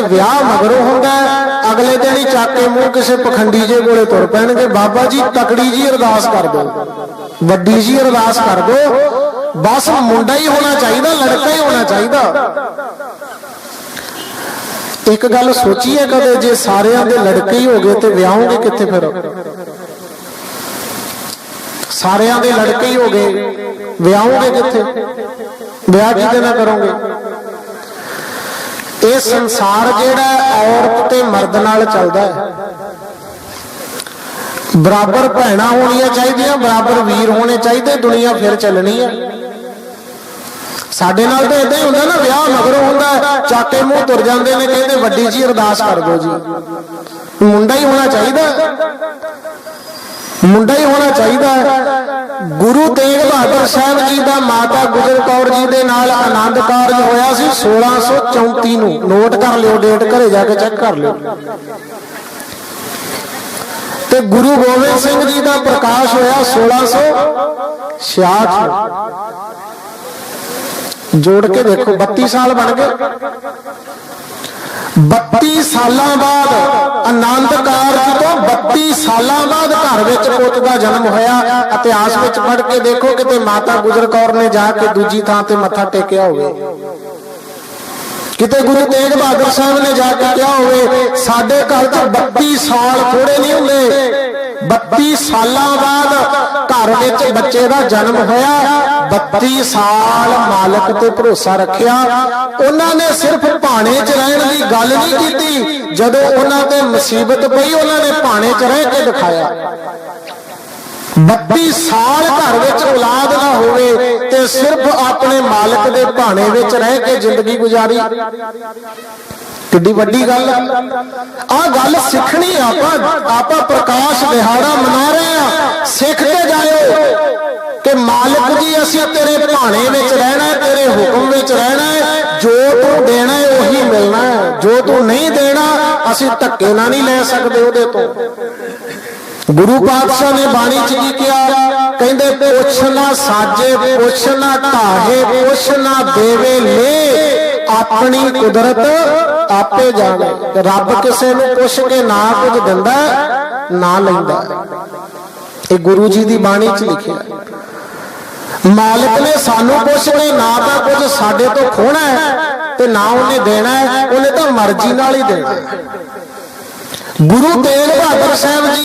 ਅਤੇ ਵਿਆਹ ਮਗਰੋਂ ਹੁੰਦਾ ਅਗਲੇ ਦਿਨ ਹੀ ਚੱਕ ਕੇ ਮੂੰਹ ਕਿਸੇ ਪਖੰਡੀ ਜੇ ਕੋਲੇ ਤੁਰ ਪੈਣਗੇ। ਬਾਬਾ ਜੀ, ਤਕੜੀ ਜੀ ਅਰਦਾਸ ਕਰ ਦਿਓ। ਵੱਡੀ ਜੀ ਅਰਦਾਸ ਕਰ ਦਿਓ। ਬਸ ਮੁੰਡਾ ਹੀ ਹੋਣਾ ਚਾਹੀਦਾ, ਲੜਕਾ ਹੀ ਹੋਣਾ ਚਾਹੀਦਾ। ਇੱਕ ਗੱਲ ਸੋਚੀਏ ਕਦੇ, ਜੇ ਸਾਰਿਆਂ ਦੇ ਲੜਕੇ ਹੀ ਹੋ ਗਏ ਤੇ ਵਿਆਹੋਗੇ ਕਿੱਥੇ ਫਿਰ? ਸਾਰਿਆਂ ਦੇ ਲੜਕੇ ਹੀ ਹੋ ਗਏ। ਵਿਆਹੋਗੇ ਕਿੱਥੇ? ਵਿਆਹ ਕਿਹਦੇ ਨਾਲ ਕਰੋਗੇ? ਇਹ ਸੰਸਾਰ ਜਿਹੜਾ ਔਰਤ ਤੇ ਮਰਦ ਨਾਲ ਚੱਲਦਾ ਹੈ। ਬਰਾਬਰ ਭੈਣਾਂ ਹੋਣੀਆਂ ਚਾਹੀਦੀਆਂ ਬਰਾਬਰ ਵੀਰ ਹੋਣੇ ਚਾਹੀਦੇ ਦੁਨੀਆ ਫਿਰ ਚੱਲਣੀ ਹੈ ਸਾਡੇ ਨਾਲ ਤਾਂ ਇਦਾਂ ਹੀ ਹੁੰਦਾ ਨਾ ਵਿਆਹ ਮਗਰੋਂ ਹੁੰਦਾ ਹੈ, ਮੂੰਹ ਤੁਰ ਜਾਂਦੇ ਨੇ ਕਹਿੰਦੇ ਵੱਡੀ ਜੀ ਅਰਦਾਸ ਕਰ ਦਿਓ ਜੀ। ਮੁੰਡਾ ਹੀ ਹੋਣਾ ਚਾਹੀਦਾ। ਮੁੰਡਾ ਹੀ ਹੋਣਾ ਚਾਹੀਦਾ। ਗੁਰੂ ਤੇਗ ਬਹਾਦਰ ਸਾਹਿਬ ਜੀ ਦਾ ਮਾਤਾ ਗੁਜਰ ਕੌਰ ਜੀ ਦੇ ਨਾਲ ਆਨੰਦ ਕਾਰਜ ਹੋਇਆ ਸੀ 1634 ਨੂੰ। ਨੋਟ ਕਰ ਲਿਓ ਡੇਟ ਘਰੇ ਜਾ ਕੇ ਚੈੱਕ ਕਰ ਲਿਓ। ਤੇ ਗੁਰੂ ਗੋਬਿੰਦ ਸਿੰਘ ਜੀ ਦਾ ਪ੍ਰਕਾਸ਼ ਹੋਇਆ 1666 ਨੂੰ। ਜੋੜ ਕੇ ਦੇਖੋ 32 ਸਾਲ ਬਣ ਗਏ। 32 ਸਾਲਾਂ ਬਾਅਦ ਆਨੰਦ ਕਾਰਜ ਤੋਂ 32 ਸਾਲਾਂ ਬਾਅਦ ਘਰ ਵਿੱਚ ਪੁੱਤ ਦਾ ਜਨਮ ਹੋਇਆ ਇਤਿਹਾਸ ਵਿੱਚ ਪੜ੍ਹ ਕੇ ਦੇਖੋ ਕਿਤੇ ਮਾਤਾ ਗੁਜਰ ਕੌਰ ਨੇ ਜਾ ਕੇ ਦੂਜੀ ਥਾਂ ਤੇ ਮੱਥਾ ਟੇਕਿਆ ਹੋਵੇ। ਕਿਤੇ ਗੁਰੂ ਤੇਗ ਬਹਾਦਰ ਸਾਹਿਬ ਨੇ ਜਾ ਕੇ ਕਿਹਾ ਹੋਵੇ, ਸਾਡੇ ਘਰ 'ਚ 32 ਸਾਲ ਥੋੜੇ ਨਹੀਂ ਹੁੰਦੇ। 32 ਸਾਲਾਂ ਬਾਅਦ ਘਰ ਵਿੱਚ ਬੱਚੇ ਦਾ ਜਨਮ ਹੋਇਆ 32 ਸਾਲ ਮਾਲਕ ਤੇ ਭਰੋਸਾ ਰੱਖਿਆ। ਉਹਨਾਂ ਨੇ ਸਿਰਫ ਭਾਣੇ 'ਚ ਰਹਿਣ ਦੀ ਗੱਲ ਨਹੀਂ ਕੀਤੀ, ਜਦੋਂ ਉਹਨਾਂ ਤੇ ਮੁਸੀਬਤ ਪਈ, ਉਹਨਾਂ ਨੇ ਭਾਣੇ 'ਚ ਰਹਿ ਕੇ ਦਿਖਾਇਆ। 32 ਸਾਲ ਘਰ ਵਿੱਚ ਔਲਾਦ ਨਾ ਹੋਵੇ ਤੇ ਸਿਰਫ ਆਪਣੇ ਮਾਲਕ ਦੇ ਭਾਣੇ ਵਿੱਚ ਰਹਿ ਕੇ ਜ਼ਿੰਦਗੀ ਗੁਜ਼ਾਰੀ। ਕਿੱਡੀ ਵੱਡੀ ਗੱਲ। ਆ ਗੱਲ ਸਿੱਖਣੀ ਆਪਾਂ ਆਪਾਂ ਪ੍ਰਕਾਸ਼ ਦਿਹਾੜਾ ਮਨਾ ਰਹੇ ਆ ਸਿੱਖ ਕੇ ਜਾਇਓ ਕਿ ਅਸੀਂ ਤੇਰੇ ਭਾਣੇ ਵਿੱਚ ਰਹਿਣਾ ਤੇਰੇ ਹੁਕਮ ਵਿੱਚ ਰਹਿਣਾ ਜੋ ਤੂੰ ਦੇਣਾ ਹੈ, ਉਹੀ ਮਿਲਣਾ ਹੈ। ਜੋ ਤੂੰ ਨਹੀਂ ਦੇਣਾ, ਅਸੀਂ ਧੱਕੇ ਨਾਲ ਨਹੀਂ ਲੈ ਸਕਦੇ ਉਹਦੇ ਤੋਂ। ਗੁਰੂ ਪਾਤਸ਼ਾਹ ਨੇ ਬਾਣੀ ਚ ਕੀ ਕਿਹਾ? ਕਹਿੰਦੇ, ਪੁੱਛ ਨਾ ਸਾਜੇ, ਪੁੱਛ ਨਾ ਢਾਹੇ ਪੁੱਛ ਨਾ ਦੇਵੇ ਲੇ ਆਪਣੀ ਕੁਦਰਤ ਆਪੇ ਜਾਣੇ। ਰੱਬ ਕਿਸੇ ਨੂੰ ਪੁੱਛ ਕੇ ਨਾ ਕੁਝ ਦਿੰਦਾ, ਨਾ ਲੈਂਦਾ। ਇਹ ਗੁਰੂ ਜੀ ਦੀ ਬਾਣੀ ਚ ਲਿਖਿਆ ਮਾਲਕ ਨੇ ਸਾਨੂੰ ਪੁੱਛ ਕੇ ਨਾ ਤਾਂ ਕੁਝ ਸਾਡੇ ਤੋਂ ਖੋਣਾ ਹੈ ਤੇ ਨਾ ਉਹਨੇ ਦੇਣਾ ਹੈ, ਉਹਨੇ ਤਾਂ ਮਰਜ਼ੀ ਨਾਲ ਹੀ ਦੇਣਾ ਗੁਰੂ ਤੇਗ ਬਹਾਦਰ ਸਾਹਿਬ ਜੀ